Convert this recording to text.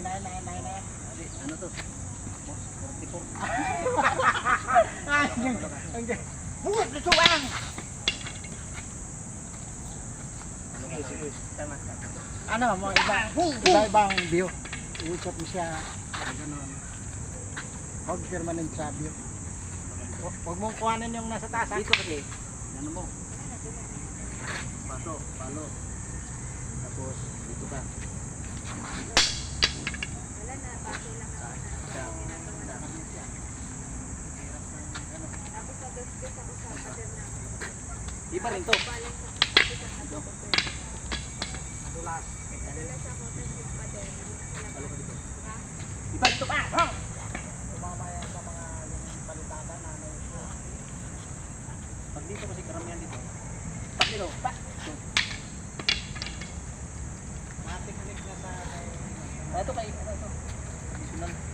nay, nay, nay, nay. Ano to? 44. Ay, ang Buhat na suwang! Ano, mga iba, iba-ibang view. Iusap mo siya, ganun. Huwag permanent sa view. Hu- Huwag mong kuhanin yung nasa taas. Dito kasi. Ano mo? Paso, palo. Tapos dito ka. Wala na, bago lang ako na. Siya. Tapos nag-discuss ako sa pader na. Di pa rin to. Balang sa pader sa ano ko. Madulas. Nadulas ako sa pader. Palo ka dito. Ha? Di pa ito pa. Ha! Tumama yan sa mga yung palitada na may kasi karamihan dito. Pag dito. Pa. technique na sa Ito kay ito? Additional.